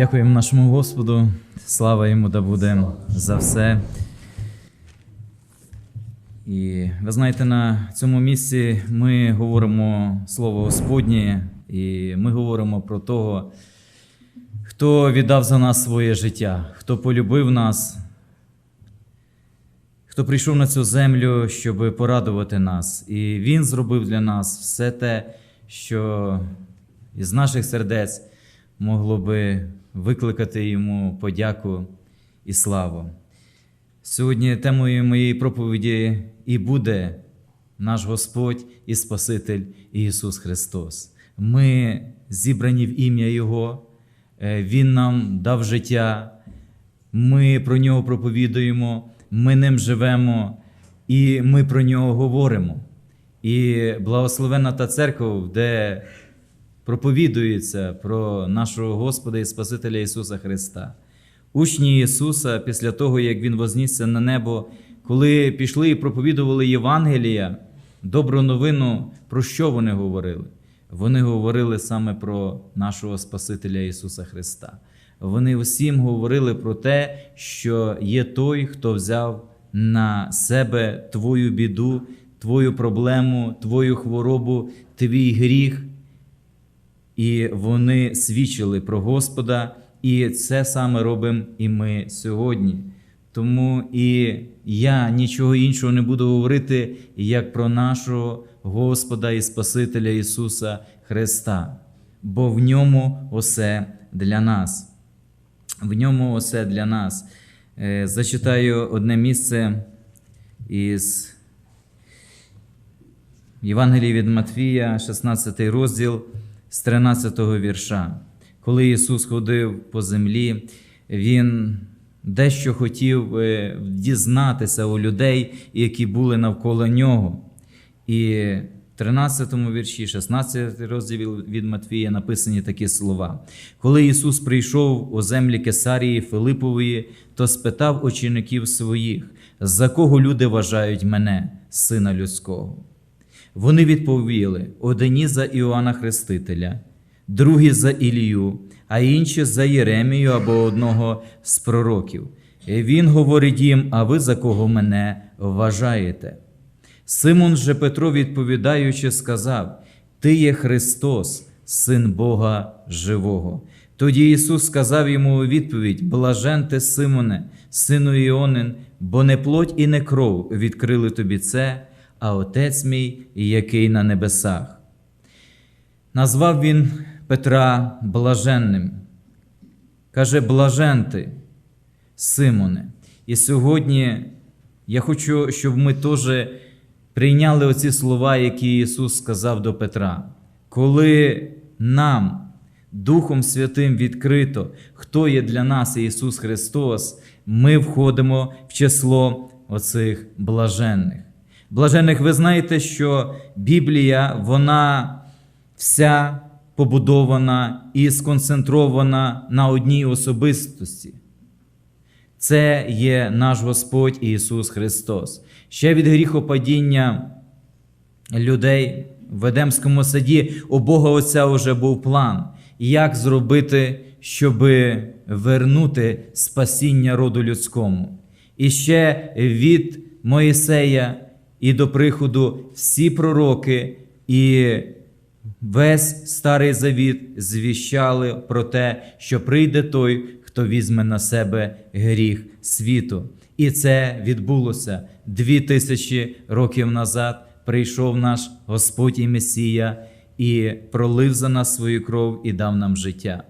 Дякуємо нашому Господу. Слава йому да буде за все. І ви знаєте, на цьому місці ми говоримо слово Господнє, і ми говоримо про того, хто віддав за нас своє життя, хто полюбив нас, хто прийшов на цю землю, щоб порадувати нас. І Він зробив для нас все те, що із наших сердець могло би викликати йому подяку і славу. Сьогодні темою моєї проповіді і буде наш Господь і Спаситель Ісус Христос. Ми зібрані в ім'я Його, Е, Він нам дав життя, ми про нього проповідуємо, ми ним живемо і ми про нього говоримо. І благословенна та церква, де проповідується про нашого Господа і Спасителя Ісуса Христа. Учні Ісуса, після того, як Він вознісся на небо, коли пішли і проповідували Євангелія, добру новину, про що вони говорили? Вони говорили саме про нашого Спасителя Ісуса Христа. Вони усім говорили про те, що є той, хто взяв на себе твою біду, твою проблему, твою хворобу, твій гріх, і вони свідчили про Господа, і це саме робимо і ми сьогодні. Тому і я нічого іншого не буду говорити, як про нашого Господа і Спасителя Ісуса Христа, бо в ньому усе для нас. В ньому усе для нас. Е, Зачитаю одне місце із Євангелії від Матвія, 16 розділ з 13 вірша. Коли Ісус ходив по землі, Він дещо хотів е, дізнатися у людей, які були навколо нього. І в 13 вірші, 16 розділ від Матвія написані такі слова. Коли Ісус прийшов у землі Кесарії Филипової, то спитав учеників своїх, за кого люди вважають мене, сина людського. Вони відповіли: одні за Іоанна Хрестителя, другі за Ілію, а інші за Єремію або одного з пророків. І він говорить їм: А ви за кого мене вважаєте? Симон же Петро, відповідаючи, сказав: Ти є Христос, син Бога живого. Тоді Ісус сказав йому у відповідь: Блажен ти, Симоне, сину Іонин, бо не плоть і не кров відкрили тобі це, а Отець мій, який на небесах. Назвав він Петра блаженним. Каже, блажен ти, Симоне. І сьогодні я хочу, щоб ми теж прийняли оці слова, які Ісус сказав до Петра. Коли нам, Духом Святим відкрито, хто є для нас Ісус Христос, ми входимо в число оцих блаженних. Блажених, ви знаєте, що Біблія, вона вся побудована і сконцентрована на одній особистості. Це є наш Господь Ісус Христос. Ще від гріхопадіння людей в Едемському саді у Бога Отця вже був план, як зробити, щоб вернути спасіння роду людському. І ще від Моїсея і до приходу всі пророки і весь старий завіт звіщали про те, що прийде той, хто візьме на себе гріх світу. І це відбулося дві тисячі років назад. Прийшов наш Господь і Месія і пролив за нас свою кров і дав нам життя.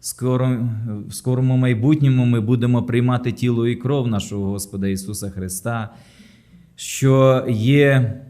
Скоро, в скорому майбутньому ми будемо приймати тіло і кров нашого Господа Ісуса Христа, що є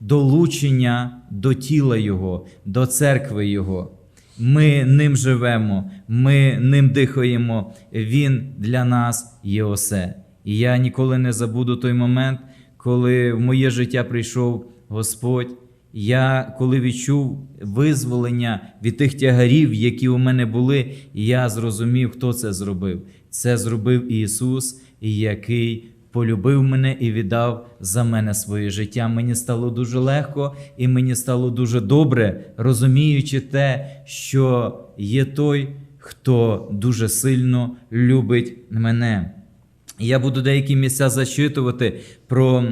долучення до тіла Його, до церкви Його. Ми ним живемо, ми ним дихаємо. Він для нас є усе. І я ніколи не забуду той момент, коли в моє життя прийшов Господь. Я коли відчув визволення від тих тягарів, які у мене були, я зрозумів, хто це зробив. Це зробив Ісус, який полюбив мене і віддав за мене своє життя. Мені стало дуже легко і мені стало дуже добре, розуміючи те, що є той, хто дуже сильно любить мене. Я буду деякі місця зачитувати про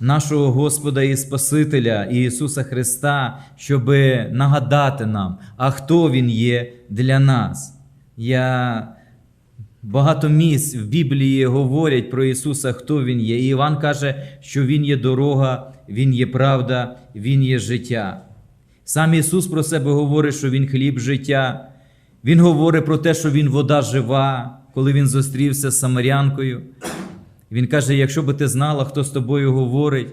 нашого Господа і Спасителя Ісуса Христа, щоб нагадати нам, а хто Він є для нас. Я Багато місць в Біблії говорять про Ісуса, хто Він є. І Іван каже, що Він є дорога, Він є правда, Він є життя. Сам Ісус про себе говорить, що Він хліб життя. Він говорить про те, що Він вода жива, коли Він зустрівся з Самарянкою. Він каже: якщо би ти знала, хто з тобою говорить,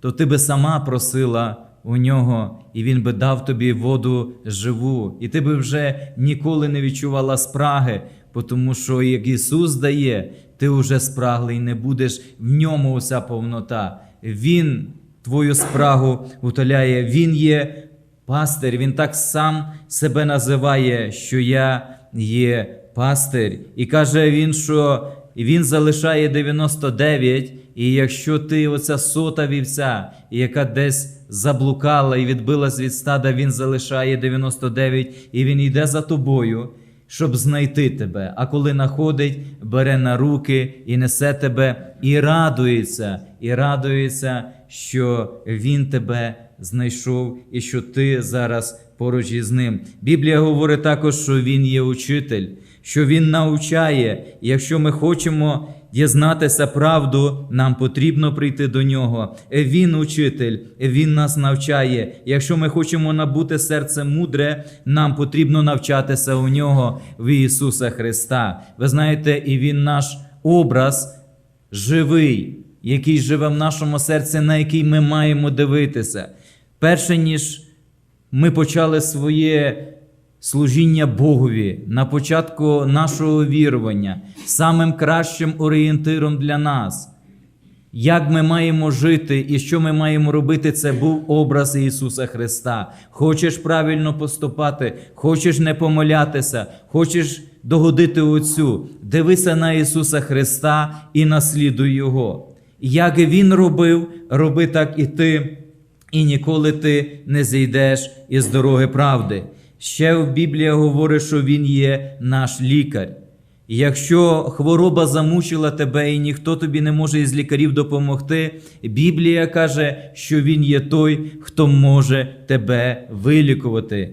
то ти би сама просила у нього, і він би дав тобі воду живу, і ти би вже ніколи не відчувала спраги, тому що як Ісус дає, ти вже спраглий не будеш в ньому уся повнота. Він твою спрагу утоляє, Він є пастир, Він так сам себе називає, що я є пастир. І каже він, що він залишає 99, і якщо ти оця сота вівця, яка десь заблукала і відбилась від стада, він залишає 99, і він йде за тобою, щоб знайти тебе. А коли находить, бере на руки і несе тебе, і радується, і радується, що він тебе знайшов і що ти зараз поруч із ним. Біблія говорить також, що він є учитель, що він навчає. І якщо ми хочемо дізнатися правду, нам потрібно прийти до нього. Він учитель, він нас навчає. Якщо ми хочемо набути серце мудре, нам потрібно навчатися у нього в Ісуса Христа. Ви знаєте, і Він наш образ живий, який живе в нашому серці, на який ми маємо дивитися. Перше ніж ми почали своє служіння Богові на початку нашого вірування, самим кращим орієнтиром для нас. Як ми маємо жити і що ми маємо робити, це був образ Ісуса Христа. Хочеш правильно поступати, хочеш не помилятися, хочеш догодити Отцю. Дивися на Ісуса Христа і наслідуй Його. Як Він робив, роби так і ти, і ніколи ти не зійдеш із дороги правди. Ще в Біблії говорить, що Він є наш лікар. Якщо хвороба замучила тебе і ніхто тобі не може із лікарів допомогти, Біблія каже, що Він є той, хто може тебе вилікувати.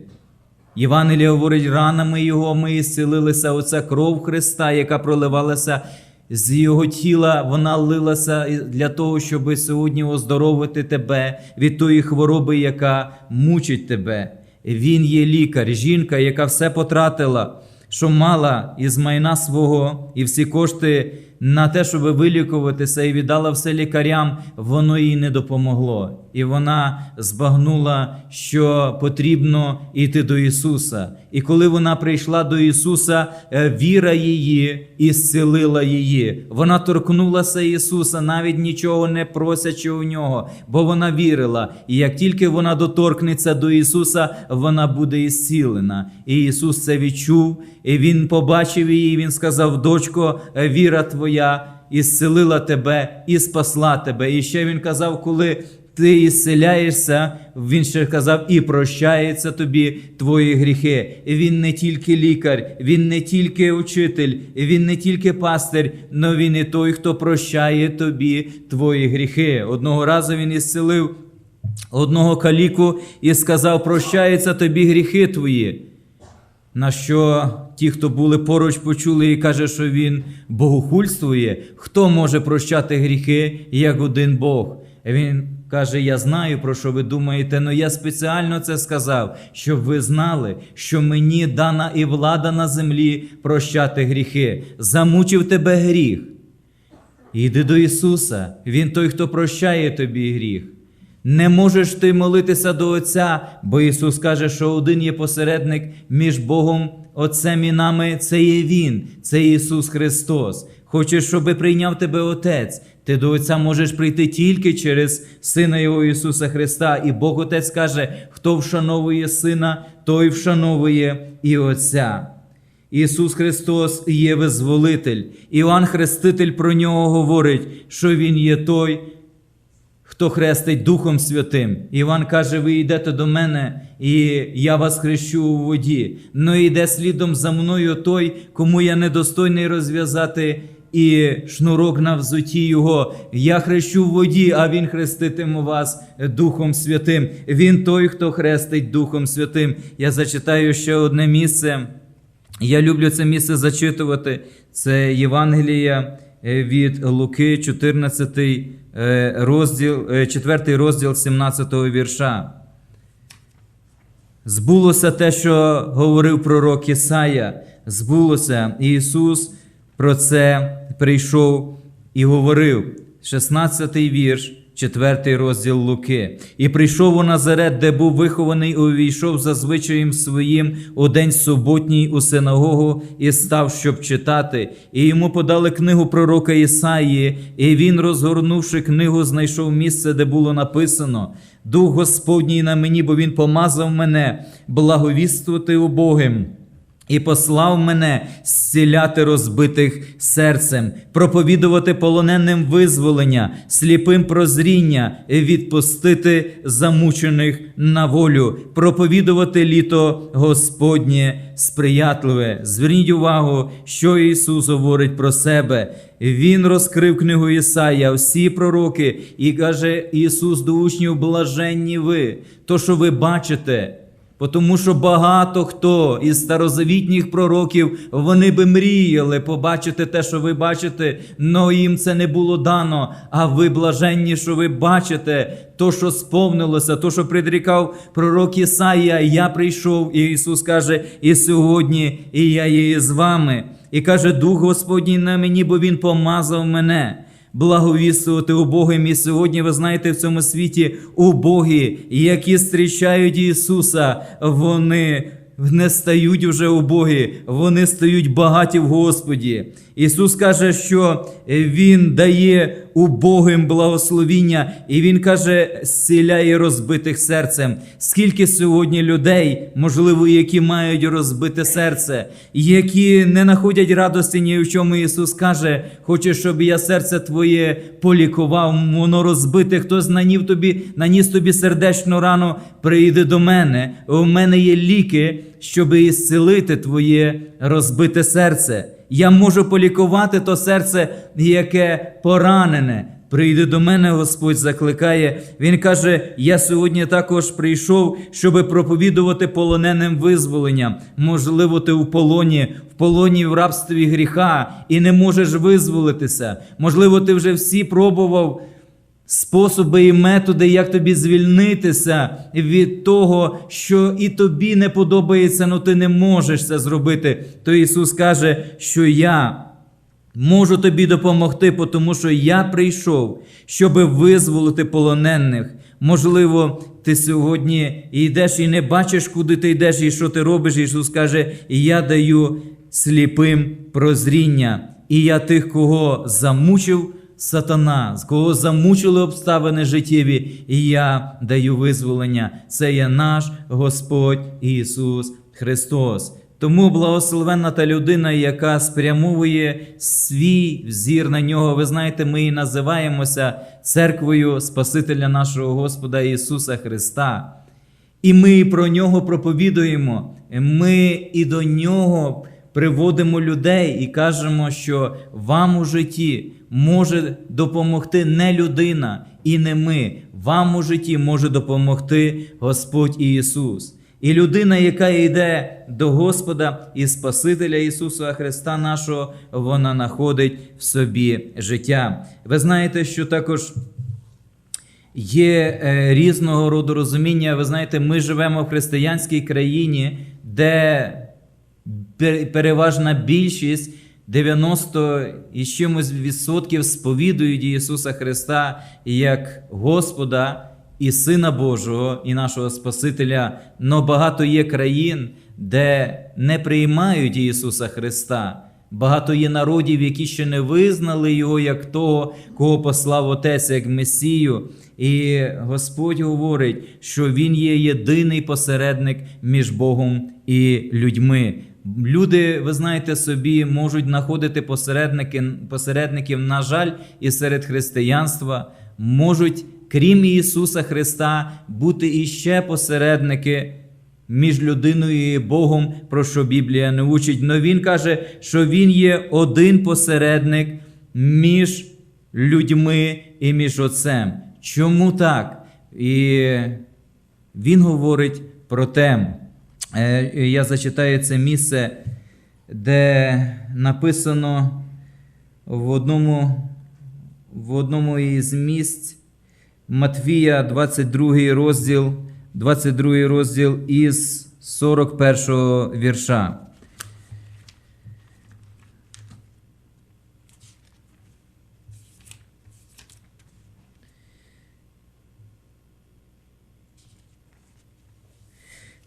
Євангелія говорить, ранами Його ми зцілилися. Оця кров Христа, яка проливалася з Його тіла, вона лилася для того, щоб сьогодні оздоровити тебе від тої хвороби, яка мучить тебе. Він є лікар, жінка, яка все потратила, що мала із майна свого, і всі кошти на те, щоб вилікуватися, і віддала все лікарям, воно їй не допомогло. І вона збагнула, що потрібно йти до Ісуса. І коли вона прийшла до Ісуса, е, віра її і зцілила її. Вона торкнулася Ісуса, навіть нічого не просячи у нього, бо вона вірила. І як тільки вона доторкнеться до Ісуса, вона буде ісцілена. І Ісус це відчув, і Він побачив її. і Він сказав: Дочко, е, віра твоя і зцілила тебе, і спасла тебе. І ще він казав, коли ти ісцеляєшся, він ще казав, і прощається тобі твої гріхи. І Він не тільки лікар, він не тільки учитель, він не тільки пастир, але він і той, хто прощає тобі твої гріхи. Одного разу він ісцелив одного каліку і сказав: Прощаються тобі гріхи твої. На що ті, хто були поруч, почули і каже, що він богохульствує, хто може прощати гріхи, як один Бог. Він каже: Я знаю, про що ви думаєте, але я спеціально це сказав, щоб ви знали, що мені дана і влада на землі прощати гріхи. Замучив тебе гріх. Іди до Ісуса, Він той, хто прощає тобі гріх. Не можеш ти молитися до Отця, бо Ісус каже, що один є посередник між Богом, Отцем і нами, це є Він, це Ісус Христос. Хочеш, щоб прийняв тебе Отець, ти до Отця можеш прийти тільки через Сина Його Ісуса Христа. І Бог Отець каже, хто вшановує Сина, той вшановує і Отця. Ісус Христос є визволитель. Іоанн Хреститель про нього говорить, що Він є той, хто хрестить Духом Святим. Іван каже: ви йдете до мене, і я вас хрещу у воді. Ну і йде слідом за мною той, кому я недостойний розв'язати. І шнурок на взуті його. Я хрещу в воді, а він хреститиме вас Духом Святим. Він той, хто хрестить Духом Святим. Я зачитаю ще одне місце. Я люблю це місце зачитувати. Це Євангелія е, від Луки, 14 е, розділ, е, 4 розділ 17 вірша. Збулося те, що говорив пророк Ісая. Збулося. І Ісус про це прийшов і говорив. 16 вірш, 4 розділ Луки. І прийшов у Назарет, де був вихований, і увійшов за звичаєм своїм у день суботній у синагогу і став, щоб читати. І йому подали книгу пророка Ісаї, і він, розгорнувши книгу, знайшов місце, де було написано: Дух Господній на мені, бо він помазав мене, благовіствувати убогим. І послав мене зціляти розбитих серцем, проповідувати полоненим визволення, сліпим прозріння, відпустити замучених на волю, проповідувати літо Господнє сприятливе. Зверніть увагу, що Ісус говорить про себе. Він розкрив книгу Ісая, всі пророки, і каже Ісус до учнів, блаженні ви, то, що ви бачите. Тому що багато хто із старозавітніх пророків вони би мріяли побачити те, що ви бачите, но їм це не було дано. А ви блаженні, що ви бачите то, що сповнилося, то, що предрікав пророк Ісаїя, я прийшов, і Ісус каже, і сьогодні, і я є з вами. І каже, Дух Господній на мені, бо Він помазав мене благовістувати убогим. І сьогодні ви знаєте в цьому світі убогі, які зустрічають Ісуса, вони не стають уже убогі, вони стають багаті в Господі. Ісус каже, що Він дає убогим благословіння, і Він каже, зціляє розбитих серцем. Скільки сьогодні людей, можливо, які мають розбите серце, які не знаходять радості ні в чому Ісус каже, хоче, щоб я серце Твоє полікував, воно розбите, хтось нанів тобі, наніс тобі сердечну рану, прийди до мене. У мене є ліки, щоб ісцелити Твоє розбите серце. Я можу полікувати то серце, яке поранене. Прийди до мене, Господь закликає. Він каже: Я сьогодні також прийшов, щоб проповідувати полоненим визволенням. Можливо, ти в полоні, в полоні в рабстві гріха і не можеш визволитися. Можливо, ти вже всі пробував способи і методи, як тобі звільнитися від того, що і тобі не подобається, але ти не можеш це зробити. То Ісус каже, що я. Можу тобі допомогти, тому що я прийшов, щоб визволити полонених. Можливо, ти сьогодні йдеш і не бачиш, куди ти йдеш і що ти робиш. Ісус каже: Я даю сліпим прозріння, і я тих, кого замучив сатана, з кого замучили обставини життєві, і я даю визволення. Це є наш Господь Ісус Христос. Тому благословенна та людина, яка спрямовує свій взір на нього. Ви знаєте, ми і називаємося церквою Спасителя нашого Господа Ісуса Христа. І ми про нього проповідуємо. Ми і до нього приводимо людей і кажемо, що вам у житті може допомогти не людина і не ми. Вам у житті може допомогти Господь Ісус. І людина, яка йде до Господа і Спасителя Ісуса Христа нашого, вона знаходить в собі життя. Ви знаєте, що також є е, різного роду розуміння. Ви знаєте, ми живемо в християнській країні, де переважна більшість 90 і чимось відсотків сповідують Ісуса Христа як Господа і Сина Божого, і нашого Спасителя. Но багато є країн, де не приймають Ісуса Христа. Багато є народів, які ще не визнали Його як того, кого послав Отець, як Месію. І Господь говорить, що Він є єдиний посередник між Богом і людьми. Люди, ви знаєте, собі можуть знаходити посередники, посередників, на жаль, і серед християнства, можуть крім Ісуса Христа, бути іще посередники між людиною і Богом, про що Біблія не учить. Но Він каже, що Він є один посередник між людьми і між Отцем. Чому так? І він говорить про те, е, я зачитаю це місце, де написано в одному, в одному із місць Матвія, 22 розділ, 22 розділ із 41 вірша.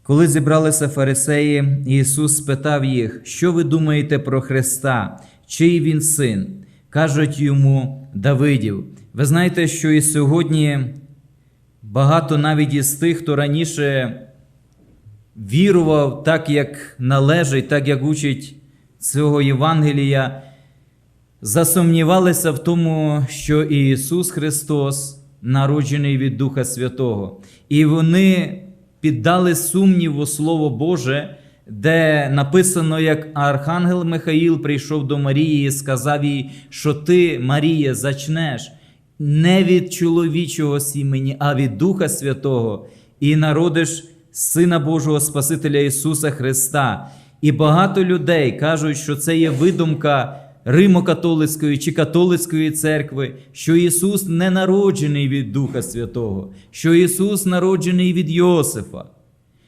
Коли зібралися фарисеї, Ісус спитав їх, що ви думаєте про Христа, чий він син? Кажуть йому Давидів. Ви знаєте, що і сьогодні багато навіть із тих, хто раніше вірував так, як належить, так як учить цього Євангелія, засумнівалися в тому, що Ісус Христос народжений від Духа Святого. І вони піддали сумніву Слово Боже, де написано, як Архангел Михаїл прийшов до Марії і сказав їй, що ти, Марія, зачнеш не від чоловічого сімені, а від Духа Святого, і народиш Сина Божого Спасителя Ісуса Христа. І багато людей кажуть, що це є видумка Римо-католицької чи католицької церкви, що Ісус не народжений від Духа Святого, що Ісус народжений від Йосифа,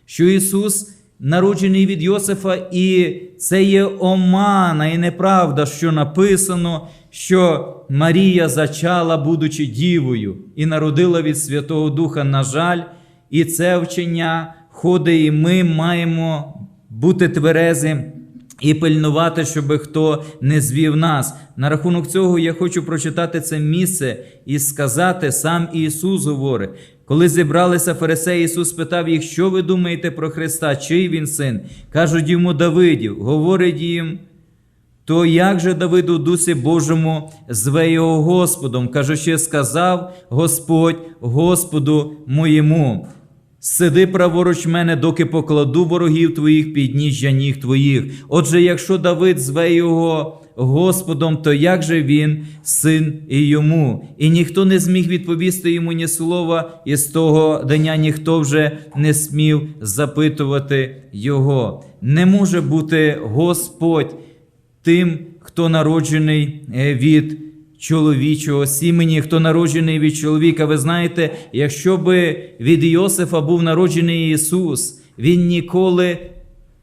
що Ісус народжений від Йосифа, і це є омана і неправда, що написано, що Марія зачала, будучи дівою, і народила від Святого Духа, на жаль, і це вчення ходить, і ми маємо бути тверезим і пильнувати, щоб хто не звів нас. На рахунок цього я хочу прочитати це місце і сказати, сам Ісус говорить. Коли зібралися фарисеї, Ісус питав їх, що ви думаєте про Христа, чий він син? Кажуть йому Давидів, говорить їм. То як же Давид у Дусі Божому зве його Господом? Кажучи, сказав Господь Господу моєму. Сиди праворуч мене, доки покладу ворогів твоїх під ніг твоїх. Отже, якщо Давид зве його Господом, то як же він син і йому? І ніхто не зміг відповісти йому ні слова, і з того дня ніхто вже не смів запитувати його. Не може бути Господь тим, хто народжений е, від чоловічого сімені, хто народжений від чоловіка. Ви знаєте, якщо би від Йосифа був народжений Ісус, Він ніколи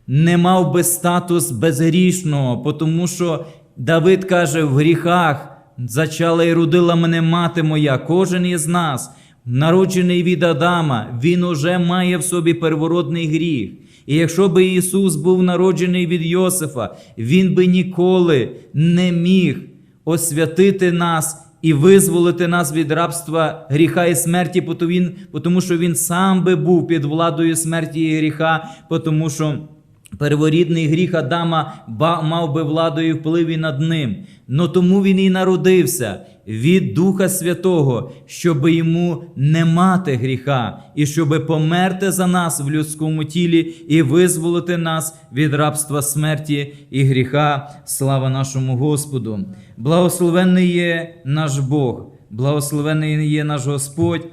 не мав би статус безгрішного, тому що Давид каже: в гріхах зачала і родила мене мати моя, кожен із нас. Народжений від Адама, він уже має в собі первородний гріх. І якщо би Ісус був народжений від Йосифа, Він би ніколи не міг освятити нас і визволити нас від рабства гріха і смерті, тому що Він сам би був під владою смерті і гріха, тому що перворідний гріх Адама мав би владою і впливі над ним. Но тому він і народився від Духа Святого, щоб йому не мати гріха, і щоб померти за нас в людському тілі і визволити нас від рабства смерті і гріха. Слава нашому Господу! Благословенний є наш Бог, благословенний є наш Господь.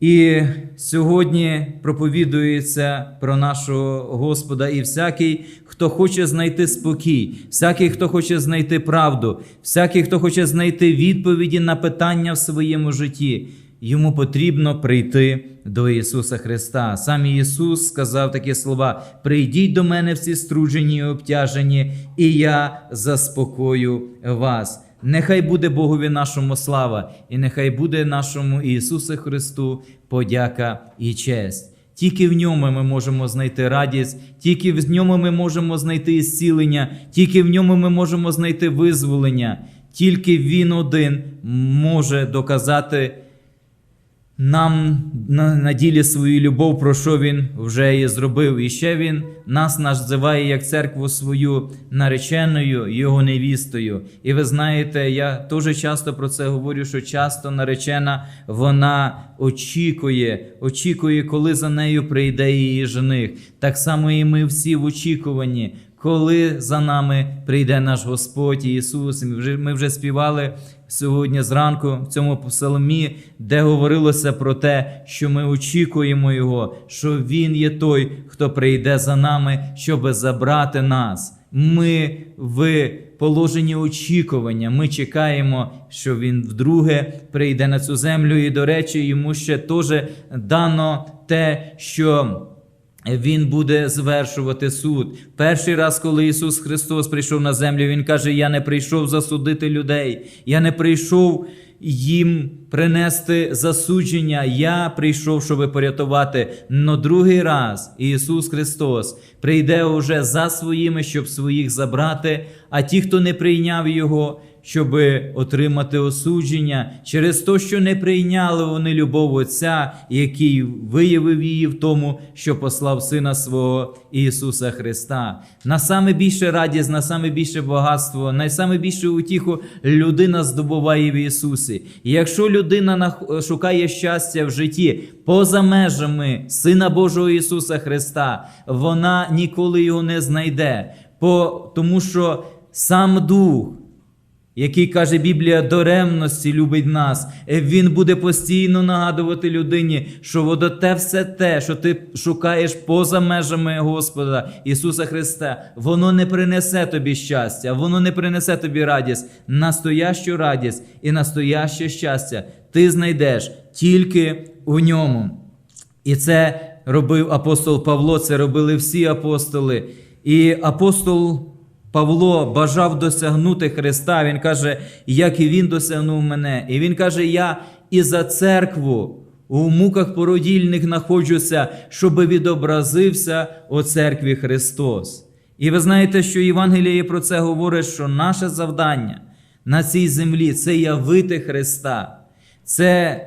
І сьогодні проповідується про нашого Господа, і всякий, хто хоче знайти спокій, всякий, хто хоче знайти правду, всякий, хто хоче знайти відповіді на питання в своєму житті, йому потрібно прийти до Ісуса Христа. Сам Ісус сказав такі слова: прийдіть до мене всі струджені і обтяжені, і я заспокою вас. Нехай буде Богові нашому слава, і нехай буде нашому Ісусу Христу подяка і честь. Тільки в ньому ми можемо знайти радість, тільки в ньому ми можемо знайти зцілення, тільки в ньому ми можемо знайти визволення, тільки Він один може доказати нам на, ділі свою любов, про що він вже і зробив. І ще він нас називає як церкву свою нареченою, його невістою. І ви знаєте, я теж часто про це говорю, що часто наречена вона очікує, очікує, коли за нею прийде її жених. Так само і ми всі в очікуванні. Коли за нами прийде наш Господь Ісус, ми вже, ми вже співали сьогодні зранку в цьому псалмі, де говорилося про те, що ми очікуємо Його, що Він є той, хто прийде за нами, щоб забрати нас. Ми в положенні очікування. Ми чекаємо, що він вдруге прийде на цю землю, і, до речі, йому ще теж дано те, що. Він буде звершувати суд. Перший раз, коли Ісус Христос прийшов на землю, Він каже: Я не прийшов засудити людей, я не прийшов їм принести засудження. Я прийшов, щоб порятувати. Но другий раз Ісус Христос прийде уже за своїми, щоб своїх забрати. А ті, хто не прийняв Його, щоб отримати осудження через те, що не прийняли вони любов Отця, який виявив її в тому, що послав Сина свого Ісуса Христа. На саме більше радість, на саме більше багатство, на саме більше утіху людина здобуває в Ісусі. І якщо людина шукає щастя в житті поза межами Сина Божого Ісуса Христа, вона ніколи його не знайде, тому що сам Дух який каже Біблія до ревності любить нас. Е, Він буде постійно нагадувати людині, що вода те все те, що ти шукаєш поза межами Господа Ісуса Христа, воно не принесе тобі щастя, воно не принесе тобі радість, настоящу радість і настояще щастя ти знайдеш тільки у ньому. І це робив апостол Павло, це робили всі апостоли. І апостол Павло бажав досягнути Христа. Він каже, як і він досягнув мене. І він каже: Я і за церкву у муках породільних знаходжуся, щоби відобразився у церкві Христос. І ви знаєте, що Євангеліє про це говорить, що наше завдання на цій землі це явити Христа, це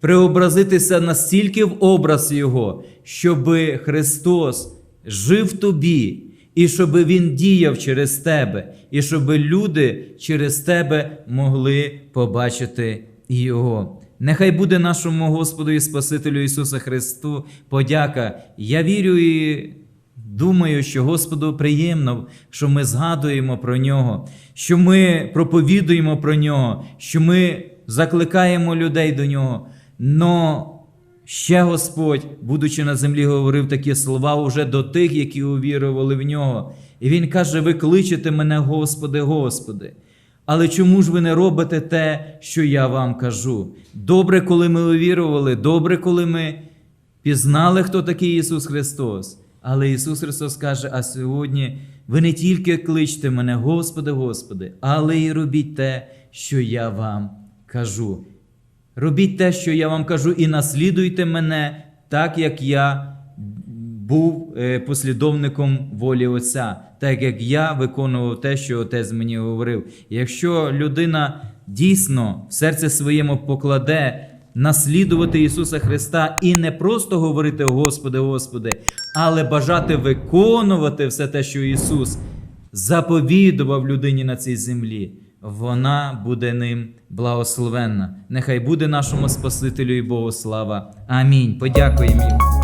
преобразитися настільки в образ Його, щоби Христос жив тобі, і щоб Він діяв через тебе, і щоб люди через тебе могли побачити Його. Нехай буде нашому Господу і Спасителю Ісуса Христу подяка. Я вірю і думаю, що Господу приємно, що ми згадуємо про нього, що ми проповідуємо про нього, що ми закликаємо людей до нього. Но ще Господь, будучи на землі, говорив такі слова уже до тих, які увірували в нього. І Він каже: Ви кличете мене, Господи, Господи. Але чому ж ви не робите те, що я вам кажу? Добре, коли ми увірували, добре, коли ми пізнали, хто такий Ісус Христос. Але Ісус Христос каже: а сьогодні ви не тільки кличте мене, Господи, Господи, але й робіть те, що я вам кажу. Робіть те, що я вам кажу, і наслідуйте мене, так як я був е, послідовником волі Отця, так як я виконував те, що Отець мені говорив. Якщо людина дійсно в серце своєму покладе наслідувати Ісуса Христа і не просто говорити Господи, Господи, але бажати виконувати все те, що Ісус заповідував людині на цій землі, вона буде ним благословенна. Нехай буде нашому Спасителю і Богу слава. Амінь. Подякуємо.